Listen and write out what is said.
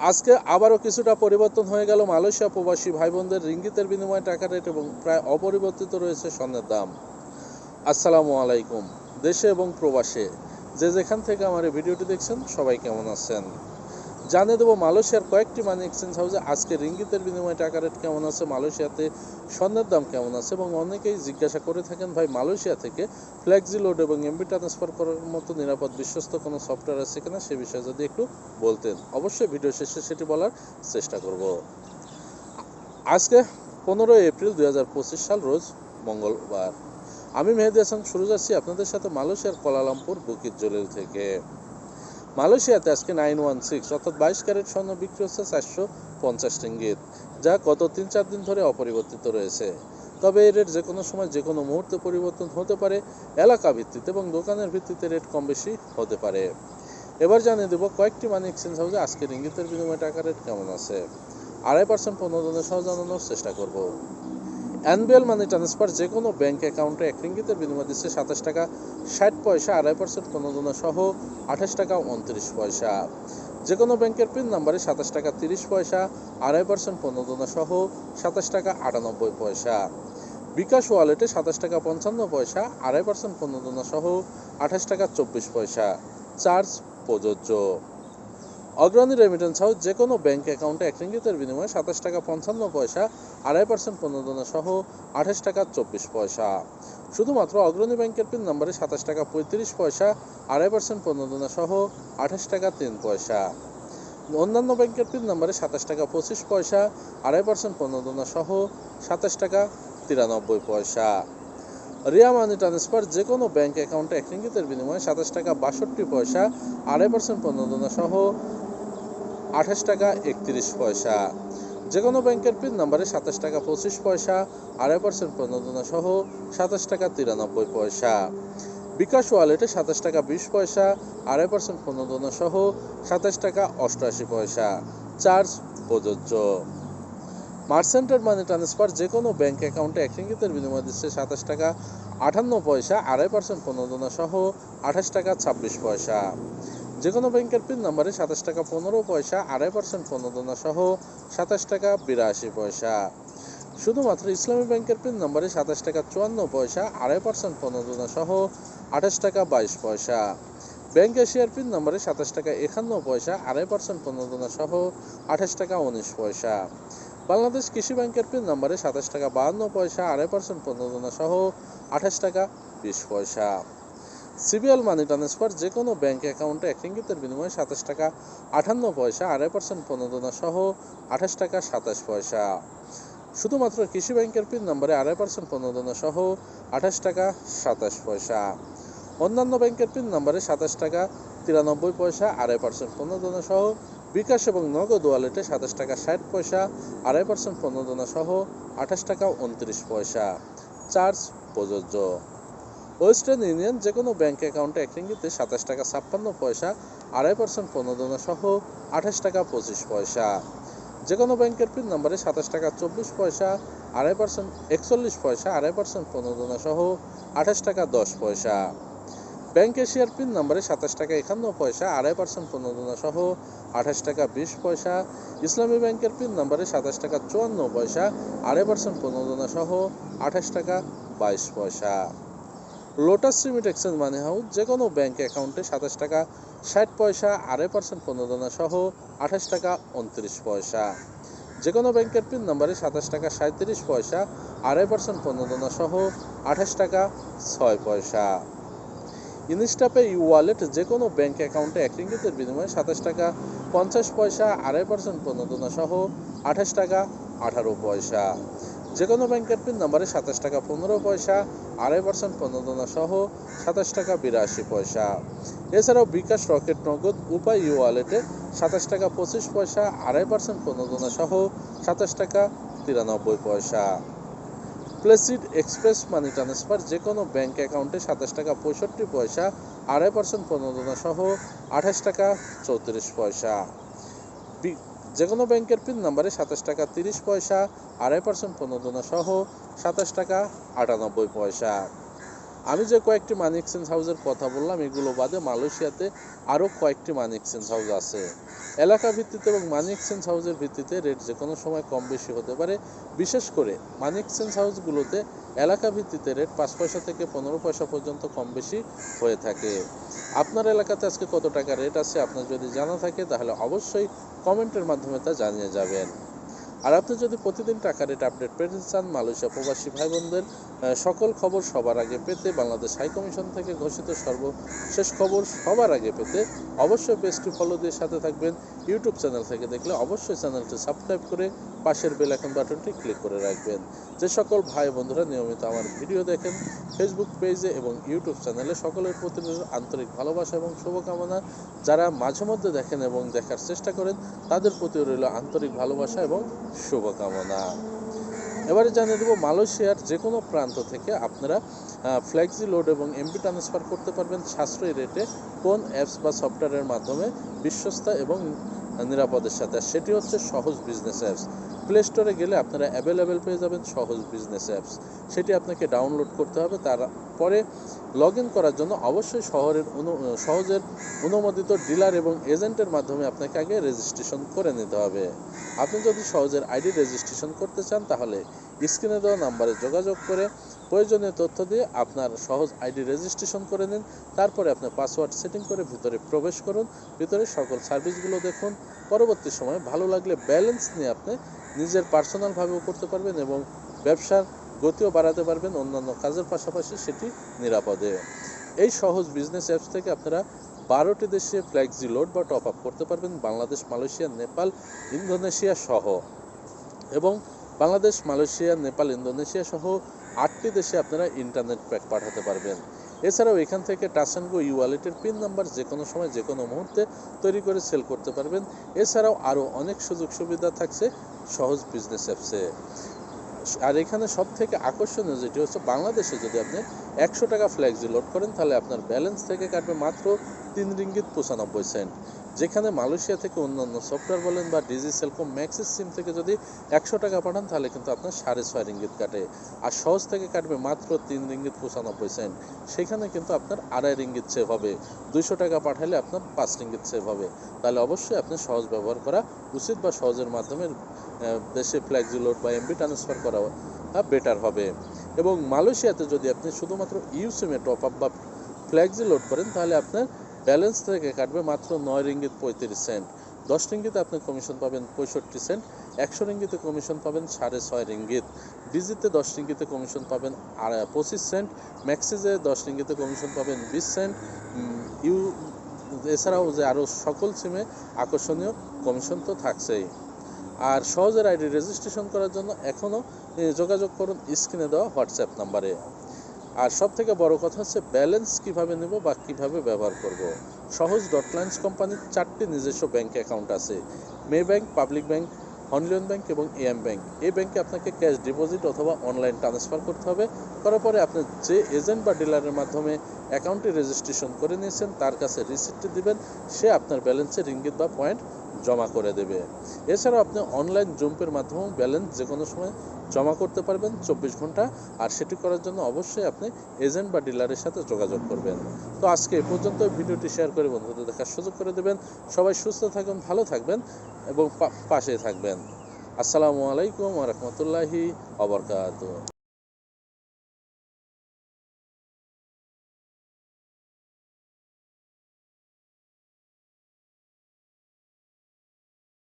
আজকে আবারও কিছুটা পরিবর্তন হয়ে গেল মালয়েশিয়া প্রবাসী ভাই বোনদের রিঙ্গিতের বিনিময়ে টাকা রেট এবং প্রায় অপরিবর্তিত রয়েছে স্বর্ণের দাম। আসসালামু আলাইকুম, দেশে এবং প্রবাসে। যে যেখান থেকে আমার এই ভিডিওটি দেখছেন, সবাই কেমন আছেন? জানিয়ে দেবো, মালয়েশিয়ার কয়েকটি মানি এক্সচেঞ্জ হাউসে আজকে রিঙ্গিতের বিনিময়ে টাকা রেট কেমন আছে, মালয়েশিয়াতে স্বর্ণের দাম কেমন আছে এবং অনেকেই জিজ্ঞাসা করে থাকেন, ভাই, মালয়েশিয়া থেকে ফ্লেক্সি লোড এবং এমবি ট্রান্সফার করার মতো নিরাপদ বিশ্বস্ত কোনো সফটওয়্যার আছে কিনা সে বিষয়ে যদি একটু বলতেন, অবশ্যই ভিডিও শেষে সেটি বলার চেষ্টা করব। আজকে পনেরোই এপ্রিল দু হাজার পঁচিশ সাল, রোজ মঙ্গলবার। আমি মেহেদি হাসান, শুরু যাচ্ছি আপনাদের সাথে মালয়েশিয়ার কোলালামপুর বুকিত জলিল থেকে। মালয়েশিয়াতে আজকে নাইন ওয়ান সিক্স অর্থাৎ বাইশ ক্যারেট স্বর্ণ বিক্রি হচ্ছে চারশো পঞ্চাশ রিঙ্গিত, যা গত তিন চার দিন ধরে অপরিবর্তিত রয়েছে। তবে এই রেট যে কোনো সময় যে কোনো মুহূর্তে পরিবর্তন হতে পারে, এলাকা ভিত্তিতে এবং দোকানের ভিত্তিতে রেট কম বেশি হতে পারে। এবার জানিয়ে দেবো কয়েকটি মানি এক্সচেঞ্জ হাউসে আজকে রিঙ্গিতের বিনিময়ে টাকা রেট কেমন আছে। আড়াই পার্সেন্ট প্রণোদনের সহ জানানোর চেষ্টা করব। এনবিএল মানি ট্রান্সফার যে কোনো ব্যাঙ্ক অ্যাকাউন্টে এক রিঙ্গিতের বিনিময় দিচ্ছে সাতাশ টাকা, ষাট পয়সা, আড়াই পার্সেন্ট প্রণোদনা সহ আঠাশ টাকা উনত্রিশ পয়সা। যে কোনো ব্যাংকের পিন নাম্বারে সাতাশ টাকা তিরিশ পয়সা, আড়াই পার্সেন্ট প্রণোদনা সহ সাতাশ টাকা আটানব্বই পয়সা। বিকাশ ওয়ালেটে সাতাশ টাকা পঞ্চান্ন পয়সা, আড়াই পার্সেন্ট প্রণোদনা সহ আঠাশ টাকা চব্বিশ পয়সা। চার্জ প্রযোজ্য। অগ্রণী রেমিটেন্স হাউস যে কোনো ব্যাংক অ্যাকাউন্টে এক রিঙ্গিতের বিনিময়ে সাতাশ টাকা পঞ্চান্ন পয়সা, আড়াই পার্সেন্ট প্রণোদনা সহ আঠাশ টাকা চব্বিশ পয়সা। শুধুমাত্র অগ্রণী ব্যাংকের পিন নম্বরে সাতাশ টাকা পঁয়ত্রিশ পয়সা, আড়াই পার্সেন্ট প্রণোদনা সহ আঠাশ টাকা তিন পয়সা। অন্যান্য ব্যাংকের পিন নম্বরে সাতাশ টাকা পঁচিশ পয়সা, আড়াই পার্সেন্ট প্রণোদনা সহ সাতাশ টাকা তিরানব্বই পয়সা। রিয়া মানি ট্রান্সফার যে কোনো ব্যাংক অ্যাকাউন্টে এক রিঙ্গিতের বিনিময়ে সাতাশ টাকা বাষট্টি পয়সা, আড়াই পার্সেন্ট প্রণোদনা সহ আঠাশ টাকা একত্রিশ পয়সা। যে কোনো ব্যাংকের পিন নাম্বারে সাতাশ টাকা পঁচিশ পয়সা, আড়াই পার্সেন্ট প্রণোদনা সহ সাতাশ টাকা তিরানব্বই পয়সা। বিকাশ ওয়ালেটে সাতাশ টাকা বিশ পয়সা, আড়াই পার্সেন্ট প্রণোদনা সহ সাতাশ টাকা অষ্টআশি পয়সা। চার্জ প্রযোজ্য। মার্সেন্টের মানি ট্রান্সফার যে কোনো ব্যাংক অ্যাকাউন্টে এক রিঙ্গিতের বিনিময় দিচ্ছে সাতাশ টাকা আটান্ন পয়সা, আড়াই পার্সেন্ট প্রণোদনা সহ আঠাশ টাকা ছাব্বিশ পয়সা। যে কোনো ব্যাংকের পিন নাম্বারে সাতাশ টাকা পনেরো পয়সা, আড়াই পার্সেন্ট প্রণোদনা সহ সাতাশ টাকা বিরাশি পয়সা। শুধুমাত্র ইসলামী ব্যাংকের পিন নাম্বারে সাতাশ টাকা চুয়ান্ন পয়সা, আড়াই পার্সেন্ট প্রণোদনা সহ আঠাশ টাকা বাইশ পয়সা। ব্যাংক এশিয়ার পিন নাম্বারে সাতাশ টাকা একান্ন পয়সা, আড়াই পার্সেন্ট প্রণোদনা সহ আঠাশ টাকা উনিশ পয়সা। বাংলাদেশ কৃষি ব্যাংকের পিন নাম্বারে সাতাশ টাকা বাহান্ন পয়সা, আড়াই পার্সেন্ট প্রণোদনা সহ আঠাশ টাকা বিশ পয়সা। সিবিএল মানি ট্রান্সফার যে কোনো ব্যাঙ্ক অ্যাকাউন্টে এক রিঙ্গিতের বিনিময়ে সাতাশ টাকা আটান্ন পয়সা, আড়াই পার্সেন্ট প্রণোদনা সহ আঠাশ টাকা সাতাশ পয়সা। শুধুমাত্র কৃষি ব্যাংকের পিন নম্বরে আড়াই পার্সেন্ট প্রণোদনা সহ আঠাশ টাকা সাতাশ পয়সা। অন্যান্য ব্যাংকের পিন নম্বরে সাতাশ টাকা তিরানব্বই পয়সা, আড়াই পার্সেন্ট প্রণোদনা সহ বিকাশ এবং নগদ ওয়ালেটে সাতাশ টাকা ষাট পয়সা, আড়াই পার্সেন্ট প্রণোদনা সহ আঠাশ টাকা উনত্রিশ পয়সা। চার্জ প্রযোজ্য। ওয়েস্টার্ন ইউনিয়ন যে কোনো ব্যাংক অ্যাকাউন্টে এক রিঙ্গিতে সাতাশ টাকা ছাপ্পান্ন পয়সা, আড়াই পার্সেন্ট প্রণোদনা সহ আঠাশ টাকা পঁচিশ পয়সা। যে কোনো ব্যাংকের পিন নম্বরে সাতাশ টাকা চব্বিশ পয়সা, আড়াই পার্সেন্ট একচল্লিশ পয়সা, আড়াই পার্সেন্ট প্রণোদনা সহ আঠাশ টাকা দশ পয়সা। ব্যাংক এশিয়ার পিন নম্বরে সাতাশ টাকা একান্ন পয়সা, আড়াই পার্সেন্ট প্রণোদনা সহ আঠাশ টাকা বিশ পয়সা। ইসলামী ব্যাংকের পিন নম্বরে সাতাশ টাকা চুয়ান্ন পয়সা, আড়াই পার্সেন্ট প্রণোদনা সহ আঠাশ টাকা বাইশ পয়সা। Lotus Cement Exchange Money House যে কোনো ব্যাঙ্ক অ্যাকাউন্টে সাতাশ টাকা, ষাট পয়সা, আড়াই পার্সেন্ট প্রণোদনা সহ আঠাশ টাকা, উনত্রিশ পয়সা। যে কোনো ব্যাংকের পিন নম্বরে সাতাশ টাকা সাঁত্রিশ পয়সা, আড়াই পার্সেন্ট প্রণোদনা সহ আঠাশ টাকা, ছয় পয়সা। ইনস্টাপে ই ওয়ালেট যে কোনো ব্যাঙ্ক অ্যাকাউন্টে এক রিঙ্গিতের বিনিময়ে সাতাশ টাকা, পঞ্চাশ পয়সা, আড়াই পার্সেন্ট প্রণোদনা সহ আঠাশ টাকা, আঠারো পয়সা। যে কোনো ব্যাংকের পিন নম্বরে সাতাশ টাকা, পনেরো পয়সা আড়াই পার্সেন্ট প্রণোদনা সহ সাতাশ টাকা বিরাশি পয়সা। এছাড়াও বিকাশ রকেট নগদ উপায় ই ওয়ালেটে সাতাশ টাকা পঁচিশ পয়সা, আড়াই পার্সেন্ট প্রণোদনা সহ সাতাশ টাকা তিরানব্বই পয়সা। প্লেসিড এক্সপ্রেস মানি ট্রান্সফার যে কোনো ব্যাঙ্ক অ্যাকাউন্টে সাতাশ টাকা পঁয়ষট্টি পয়সা, আড়াই পার্সেন্ট প্রণোদনা সহ আঠাশ টাকা চৌত্রিশ পয়সা। যে কোনো ব্যাংকের পিন নাম্বারে সাতাশ টাকা তিরিশ পয়সা, আড়াই পার্সেন্ট প্রণোদনা সহ সাতাশ টাকা আটানব্বই পয়সা। আমি যে কয়েকটি মানি এক্সচেঞ্জ হাউসের কথা বললাম, এগুলো বাদে মালয়েশিয়াতে আরও কয়েকটি মানি এক্সচেঞ্জ হাউস আছে। এলাকা ভিত্তিতে এবং মানি এক্সচেঞ্জ হাউসের ভিত্তিতে রেট যে কোনো সময় কম বেশি হতে পারে। বিশেষ করে মানি এক্সচেঞ্জ হাউসগুলোতে এলাকা ভিত্তিতে রেট পাঁচ পয়সা থেকে পনেরো পয়সা পর্যন্ত কম বেশি হয়ে থাকে। আপনার এলাকাতে আজকে কত টাকা রেট আছে, আপনার যদি জানা থাকে তাহলে অবশ্যই কমেন্টের মাধ্যমে তা জানিয়ে যাবেন। আর আপনি যদি প্রতিদিন টাকা রেট আপডেট পেতে চান, মালয়েশিয়া প্রবাসী ভাই বোনদের সকল খবর সবার আগে পেতে বাংলাদেশ হাই কমিশন থেকে ঘোষিত সর্বশেষ খবর সবার আগে পেতে অবশ্যই পেজটি ফলো দিয়ে সাথে থাকবেন। ইউটিউব চ্যানেল থেকে দেখলে অবশ্যই চ্যানেলটি সাবস্ক্রাইব করে পাশের বেল আইকন বাটনটি ক্লিক করে রাখবেন। যে সকল ভাই বন্ধুরা নিয়মিত আমার ভিডিও দেখেন ফেসবুক পেজে এবং ইউটিউব চ্যানেলে সকলের প্রতি আন্তরিক ভালোবাসা এবং শুভকামনা, যারা মাঝে মধ্যে দেখেন এবং দেখার চেষ্টা করেন, তাদের প্রতি রইল আন্তরিক ভালোবাসা এবং শুভকামনা। এবারে জানিয়ে দেবো মালয়েশিয়ার যে কোনো প্রান্ত থেকে আপনারা ফ্লেক্সি লোড এবং এমপি ট্রান্সফার করতে পারবেন সাশ্রয়ী রেটে কোন অ্যাপস বা সফটওয়্যারের মাধ্যমে বিশ্বস্ত এবং নিরাপদের সাথে। সেটি হচ্ছে সহজ বিজনেস অ্যাপস প্লে স্টোরে গেলে আপনারা অ্যাভেলেবেল পেয়ে যাবেন সহজ বিজনেস অ্যাপস সেটি আপনাকে ডাউনলোড করতে হবে। তারপরে লগ ইন করার জন্য অবশ্যই শহরের অনু, সহজের অনুমোদিত ডিলার এবং এজেন্টের মাধ্যমে আপনাকে আগে রেজিস্ট্রেশন করে নিতে হবে। আপনি যদি সহজের আইডি রেজিস্ট্রেশন করতে চান, তাহলে স্ক্রিনে দেওয়া নাম্বারে যোগাযোগ করে প্রয়োজনীয় তথ্য দিয়ে আপনার সহজ আইডি রেজিস্ট্রেশন করে নিন। তারপরে আপনার পাসওয়ার্ড সেটিং করে ভিতরে প্রবেশ করুন। ভিতরে সকল সার্ভিসগুলো দেখুন। পরবর্তী সময় ভালো লাগলে ব্যালেন্স নিয়ে আপনি নিজের পার্সোনালভাবেও করতে পারবেন এবং ব্যবসার গতিও বাড়াতে পারবেন, অন্যান্য কাজের পাশাপাশি সেটি নিরাপদে। এই সহজ বিজনেস অ্যাপস থেকে আপনারা বারোটি দেশে ফ্ল্যাক্সি লোড বা টপ আপ করতে পারবেন, বাংলাদেশ, মালয়েশিয়া, নেপাল, ইন্দোনেশিয়া সহ। এবং বাংলাদেশ, মালয়েশিয়া, নেপাল, ইন্দোনেশিয়া সহ আটটি দেশে আপনারা ইন্টারনেট প্যাক পাঠাতে পারবেন। এছাড়াও এখান থেকে টাচ অ্যান্ড গো ই ওয়ালেটের পিন নাম্বার যে কোনো সময় যে কোনো মুহূর্তে তৈরি করে সেল করতে পারবেন। এছাড়াও আরও অনেক সুযোগ সুবিধা থাকছে সহজ বিজনেস অ্যাপসে আর এখানে সব থেকে আকর্ষণীয় যেটি হচ্ছে বাংলাদেশে যদি আপনি একশো টাকা ফ্ল্যাক্সি লোড করেন, তাহলে আপনার ব্যালেন্স থেকে কাটবে মাত্র তিন রিঙ্গিত পঁচানব্বই সেন্ট যেখানে মালয়েশিয়া থেকে অন্যান্য সফটওয়্যার বলেন বা ডিজি, সেলকম ম্যাক্সিস সিম থেকে যদি একশো টাকা পাঠান, তাহলে কিন্তু আপনার সাড়ে ছয় রিঙ্গিত কাটে। আর সহজ থেকে কাটবে মাত্র তিন রিঙ্গিত পঁচানব্বই সেন্ট সেখানে কিন্তু আপনার আড়াই রিঙ্গিত সেভ হবে। দুইশো টাকা পাঠালে আপনার পাঁচ রিঙ্গিত সেভ হবে। তাহলে অবশ্যই আপনি সহজ ব্যবহার করা উচিত বা সহজের মাধ্যমে দেশে ফ্ল্যাক্সি লোড বা এমবি ট্রান্সফার করা বেটার হবে। এবং মালয়েশিয়াতে যদি আপনি শুধুমাত্র ইউ সিমে টপ আপ বা ফ্ল্যাক্সি লোড করেন, তাহলে আপনার ব্যালেন্স থেকে কাটবে মাত্র নয় রিঙ্গিত পঁয়ত্রিশ সেন্ট। দশ রিঙ্গিতে আপনি কমিশন পাবেন পঁয়ষট্টি সেন্ট, একশো রিঙ্গিতে কমিশন পাবেন সাড়ে ছয় রিঙ্গিত। ডিজিতে দশ রিঙ্গিতে কমিশন পাবেন পঁচিশ সেন্ট, ম্যাক্সিজে দশ রিঙ্গিতে কমিশন পাবেন বিশ সেন্ট। ইউ, এছাড়াও যে আরও সকল সিমে আকর্ষণীয় কমিশন তো থাকছেই। আর সহজের আইডি রেজিস্ট্রেশন করার জন্য এখনও যোগাযোগ করুন স্ক্রিনে দেওয়া হোয়াটসঅ্যাপ নাম্বারে। আর সব থেকে বড় কথা হচ্ছে ব্যালেন্স কীভাবে নেব বা কীভাবে ব্যবহার করব? সহজ ডটলাইন্স কোম্পানির চারটি নিজস্ব ব্যাংক অ্যাকাউন্ট আছে। Maybank, Public Bank, Hong Leong Bank এবং এএম ব্যাংক। এই ব্যাংকে আপনাকে ক্যাশ ডিপোজিট অথবা অনলাইন ট্রান্সফার করতে হবে। করার পরে আপনি যে এজেন্ট বা ডিলারের মাধ্যমে অ্যাকাউন্টটি রেজিস্ট্রেশন করে নিয়েছেন, তার কাছে রিসিপ্টটি দিবেন। সে আপনার ব্যালেন্সের রিঙ্গিত বা পয়েন্ট জমা করে দেবে। এছাড়াও আপনি অনলাইন জম্পের মাধ্যমেও ব্যালেন্স যে কোনো সময় জমা করতে পারবেন চব্বিশ ঘণ্টা, আর সেটি করার জন্য অবশ্যই আপনি এজেন্ট বা ডিলারের সাথে যোগাযোগ করবেন। তো আজকে এ পর্যন্ত ভিডিওটি শেয়ার করে বন্ধুদের দেখার সুযোগ করে দেবেন। সবাই সুস্থ থাকবেন ভালো থাকবেন এবং পাশে থাকবেন। আসসালামু আলাইকুম রহমতুল্লাহি অবরকাত